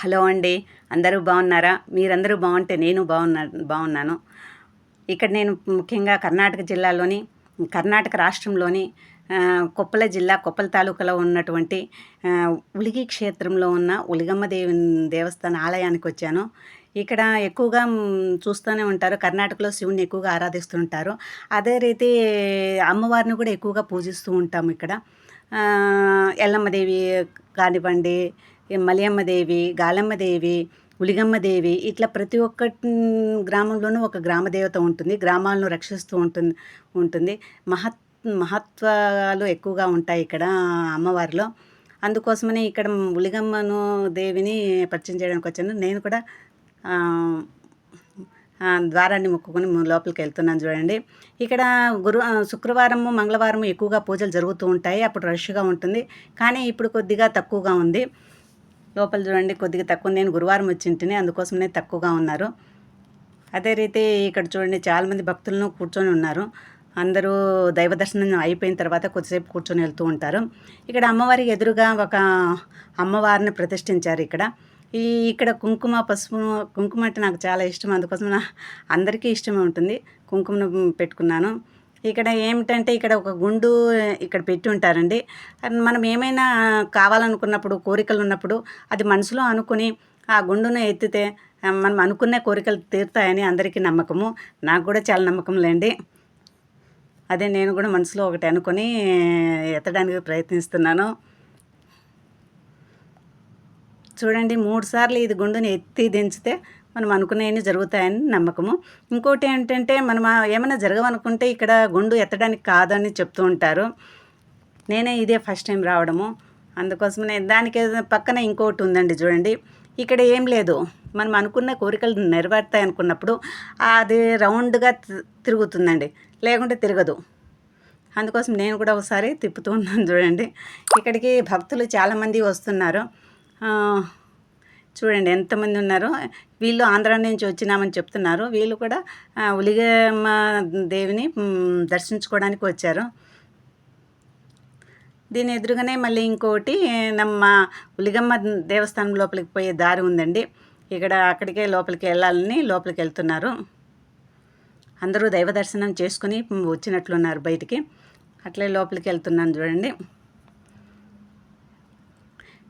Hello అండి. అందరూ బాగున్నారా? మీరందరూ బాగుంటే నేను బాగున్నా బాగున్నాను. ఇక్కడ నేను ముఖ్యంగా కర్ణాటక జిల్లాలోని కర్ణాటక రాష్ట్రంలోని కొప్పల జిల్లా కొప్పల తాలూకాలో ఉన్నటువంటి ఉలిగి క్షేత్రంలో ఉన్న ఉలిగమ్మ దేవి దేవస్థాన ఆలయానికి వచ్చాను. ఇక్కడ ఎక్కువగా చూస్తూనే ఉంటారు. కర్ణాటకలో శివుని ఎక్కువగా ఆరాధిస్తుంటారు. అదే రీతి అమ్మవారిని కూడా ఎక్కువగా పూజిస్తూ ఉంటాము ఇక్కడ. ఎల్లమ్మదేవి కానివ్వండి మలియమ్మదేవి గాలమ్మదేవి ఉలిగమ్మదేవి ఇట్లా ప్రతి ఒక్క గ్రామంలోనూ ఒక గ్రామ దేవత ఉంటుంది. గ్రామాలను రక్షిస్తూ ఉంటుంది ఉంటుంది. మహత్ మహత్వాలు ఎక్కువగా ఉంటాయి ఇక్కడ అమ్మవారిలో. అందుకోసమని ఇక్కడ ఉలిగమ్మను దేవిని పరిచయం చేయడానికి వచ్చాను. నేను కూడా ద్వారాన్ని మొక్కుకొని లోపలికి వెళ్తున్నాను చూడండి. ఇక్కడ గురు శుక్రవారము మంగళవారము ఎక్కువగా పూజలు జరుగుతూ ఉంటాయి. అప్పుడు రష్గా ఉంటుంది. కానీ ఇప్పుడు కొద్దిగా తక్కువగా ఉంది. లోపల చూడండి కొద్దిగా తక్కువ నేను గురువారం వచ్చింటిని అందుకోసమనే తక్కువగా ఉన్నారు. అదే రీతి ఇక్కడ చూడండి చాలామంది భక్తులను కూర్చొని ఉన్నారు. అందరూ దైవ దర్శనం అయిపోయిన తర్వాత కొద్దిసేపు కూర్చొని వెళ్తూ ఉంటారు. ఇక్కడ అమ్మవారికి ఎదురుగా ఒక అమ్మవారిని ప్రతిష్ఠించారు ఇక్కడ. ఈ ఇక్కడ కుంకుమ పసుపు కుంకుమ అంటే నాకు చాలా ఇష్టం. అందుకోసం నా అందరికీ ఇష్టమే ఉంటుంది. కుంకుమను పెట్టుకున్నాను. ఇక్కడ ఏమిటంటే ఇక్కడ ఒక గుండు ఇక్కడ పెట్టి ఉంటారండి. మనం ఏమైనా కావాలనుకున్నప్పుడు కోరికలు ఉన్నప్పుడు అది మనసులో అనుకుని ఆ గుండును ఎత్తితే మనం అనుకున్న కోరికలు తీరుతాయని అందరికీ నమ్మకము. నాకు కూడా చాలా నమ్మకం లేండి. అదే నేను కూడా మనసులో ఒకటి అనుకొని ఎత్తడానికి ప్రయత్నిస్తున్నాను. చూడండి మూడు సార్లు ఇది గుండుని ఎత్తి దించితే మనం అనుకునేవి జరుగుతాయని నమ్మకము. ఇంకోటి ఏంటంటే మనం ఏమైనా జరగవనుకుంటే ఇక్కడ గుండు ఎత్తడానికి కాదని చెప్తూ ఉంటారు. నేనే ఇదే ఫస్ట్ టైం రావడము. అందుకోసమే దానికి పక్కన ఇంకోటి ఉందండి చూడండి. ఇక్కడ ఏం లేదు. మనం అనుకున్న కోరికలు నెరవేరుతాయి అనుకున్నప్పుడు అది రౌండ్గా తిరుగుతుందండి. లేకుంటే తిరగదు. అందుకోసం నేను కూడా ఒకసారి తిప్పుతూ ఉన్నాను చూడండి. ఇక్కడికి భక్తులు చాలామంది వస్తున్నారు. చూడండి ఎంతమంది ఉన్నారో. వీళ్ళు ఆంధ్ర నుంచి వచ్చినామని చెప్తున్నారు. వీళ్ళు కూడా ఉలిగమ్మ దేవిని దర్శించుకోవడానికి వచ్చారు. దీని ఎదురుగానే మళ్ళీ ఇంకోటి నమ్మ ఉలిగమ్మ దేవస్థానం లోపలికి పోయే దారి ఉందండి. ఇక్కడ అక్కడికే లోపలికి వెళ్ళాలని లోపలికి వెళ్తున్నారు. అందరూ దైవ దర్శనం చేసుకుని వచ్చినట్లున్నారు బయటికి. అట్లే లోపలికి వెళ్తున్నాను చూడండి.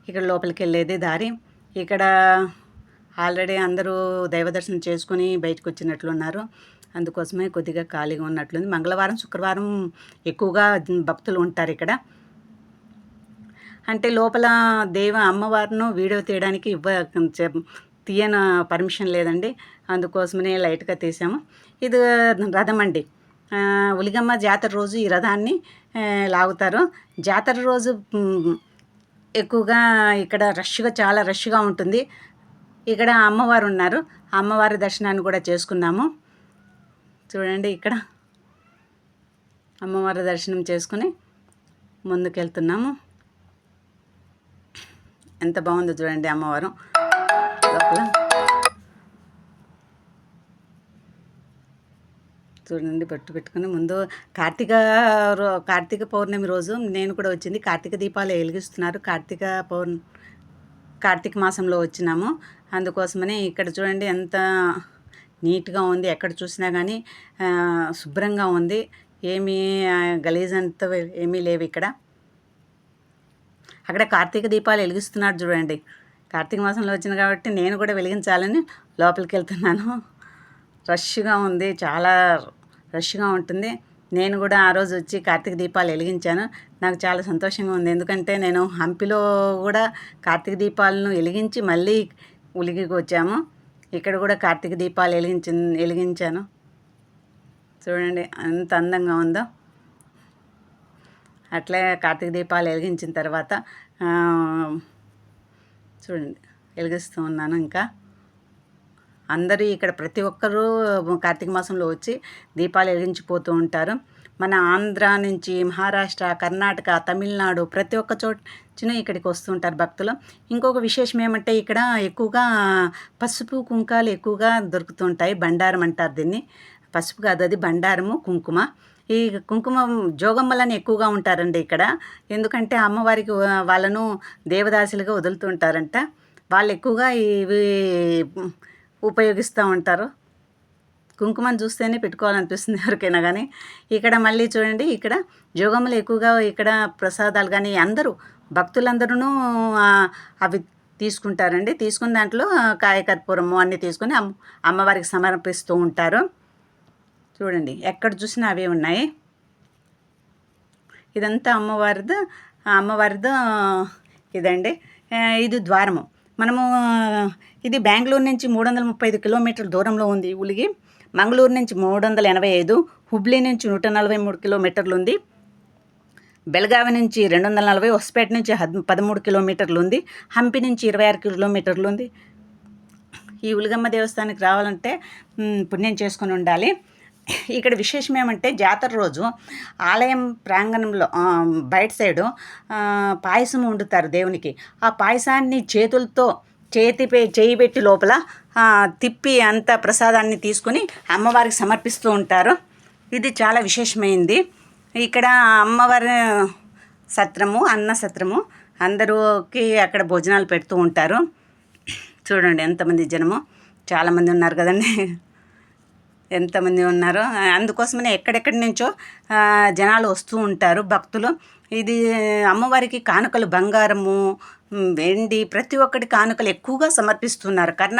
ఇక్కడ లోపలికి వెళ్ళేది దారి. ఇక్కడ ఆల్రెడీ అందరూ దైవదర్శనం చేసుకుని బయటకు వచ్చినట్లున్నారు అందుకోసమే కొద్దిగా ఖాళీగా ఉన్నట్లుంది. మంగళవారం శుక్రవారం ఎక్కువగా భక్తులు ఉంటారు ఇక్కడ. అంటే లోపల దేవ అమ్మవారిను వీడియో తీయడానికి ఇవ్వ తీయన పర్మిషన్ లేదండి. అందుకోసమనే లైట్గా తీసాము. ఇది రథం అండి ఉలిగమ్మ జాతర రోజు ఈ రథాన్ని లాగుతారు. జాతర రోజు ఎక్కువగా ఇక్కడ రష్గా చాలా రష్గా ఉంటుంది. ఇక్కడ అమ్మవారు ఉన్నారు. అమ్మవారి దర్శనాన్ని కూడా చేసుకున్నాము చూడండి ఇక్కడ. అమ్మవారి దర్శనం చేసుకుని ముందుకెళ్తున్నాము. ఎంత బాగుందో చూడండి అమ్మవారు. లోపల. చూడండి పెట్టు పెట్టుకుని ముందు కార్తీక రో- కార్తీక పౌర్ణమి రోజు నేను కూడా వచ్చింది. కార్తీక దీపాలు వెలిగిస్తున్నారు. కార్తీక పౌర్ణ కార్తీక మాసంలో వచ్చినాము. అందుకోసమని ఇక్కడ చూడండి ఎంత నీట్గా ఉంది. ఎక్కడ చూసినా కానీ శుభ్రంగా ఉంది. ఏమీ గలీజ్ అంత ఏమీ లేవు ఇక్కడ. అక్కడ కార్తీక దీపాలు వెలిగిస్తున్నాడు చూడండి. కార్తీక మాసంలో వచ్చింది కాబట్టి నేను కూడా వెలిగించాలని లోపలికి వెళ్తున్నాను. రష్గా ఉంది. చాలా రష్గా ఉంటుంది. నేను కూడా ఆ రోజు వచ్చి కార్తీక దీపాలు వెలిగించాను. నాకు చాలా సంతోషంగా ఉంది. ఎందుకంటే నేను హంపిలో కూడా కార్తీక దీపాలను వెలిగించి మళ్ళీ ఉలిగికి వచ్చాము. ఇక్కడ కూడా కార్తీక దీపాలు వెలిగించి వెలిగించాను. చూడండి ఎంత అందంగా ఉందో. అట్లే కార్తీక దీపాలు వెలిగించిన తర్వాత చూడండి వెలిగిస్తూ ఉన్నాను ఇంకా. అందరూ ఇక్కడ ప్రతి ఒక్కరూ కార్తీక మాసంలో వచ్చి దీపాలు వెలిగించిపోతూ ఉంటారు. మన ఆంధ్ర నుంచి మహారాష్ట్ర కర్ణాటక తమిళనాడు ప్రతి ఒక్క చోటున ఇక్కడికి వస్తూ ఉంటారు భక్తులు. ఇంకొక విశేషం ఏమంటే ఇక్కడ ఎక్కువగా పసుపు కుంకాలు ఎక్కువగా దొరుకుతుంటాయి బండారం అంటారు దీన్ని. పసుపు కాదు అది బండారము కుంకుమ. ఈ కుంకుమ జోగమ్మలని ఎక్కువగా ఉంటారండి ఇక్కడ. ఎందుకంటే అమ్మవారికి వాళ్ళను దేవదాసులుగా వదులుతుంటారంట వాళ్ళు ఎక్కువగా ఇవి ఉపయోగిస్తూ ఉంటారు. కుంకుమను చూస్తేనే పెట్టుకోవాలనిపిస్తుంది ఎవరికైనా కానీ ఇక్కడ మళ్ళీ చూడండి ఇక్కడ జోగములు ఎక్కువగా ఇక్కడ ప్రసాదాలు కానీ అందరూ భక్తులందరూ అవి తీసుకుంటారండి. తీసుకున్న దాంట్లో కాయకర్పూరము అన్నీ తీసుకొని అమ్మ అమ్మవారికి సమర్పిస్తూ ఉంటారు. చూడండి ఎక్కడ చూసినా అవే ఉన్నాయి. ఇదంతా అమ్మవారిది అమ్మవారిది ఇదండి. ఇది ద్వారము. మనము ఇది బెంగళూరు నుంచి మూడు వందల ముప్పై ఐదు కిలోమీటర్ల దూరంలో ఉంది ఉలిగి. మంగళూరు నుంచి మూడు వందల ఎనభై ఐదు హుబ్లీ నుంచి నూట నలభై మూడు కిలోమీటర్లు ఉంది. బెళగావి నుంచి రెండు వందల నలభై హొస్పేట నుంచి పదమూడు కిలోమీటర్లు ఉంది. హంపి నుంచి ఇరవై ఆరు కిలోమీటర్లు ఉంది. ఈ ఉలిగమ్మ దేవస్థానానికి రావాలంటే పుణ్యం చేసుకొని ఉండాలి. ఇక్కడ విశేషం ఏమంటే జాతర రోజు ఆలయం ప్రాంగణంలో బయట సైడు పాయసం వండుతారు దేవునికి. ఆ పాయసాన్ని చేతులతో చేతి పే చేయి పెట్టి లోపల తిప్పి అంత ప్రసాదాన్ని తీసుకొని అమ్మవారికి సమర్పిస్తూ ఉంటారు. ఇది చాలా విశేషమైంది. ఇక్కడ అమ్మవారి సత్రము అన్న సత్రము అందరూకి అక్కడ భోజనాలు పెడుతూ ఉంటారు. చూడండి ఎంతమంది జనము. చాలామంది ఉన్నారు కదండి. ఎంతమంది ఉన్నారో అందుకోసమనే ఎక్కడెక్కడి నుంచో జనాలు వస్తూ ఉంటారు భక్తులు. ఇది అమ్మవారికి కానుకలు బంగారము వెండి ప్రతి ఒక్కటి కానుకలు ఎక్కువగా సమర్పిస్తున్నారు. కర్ణా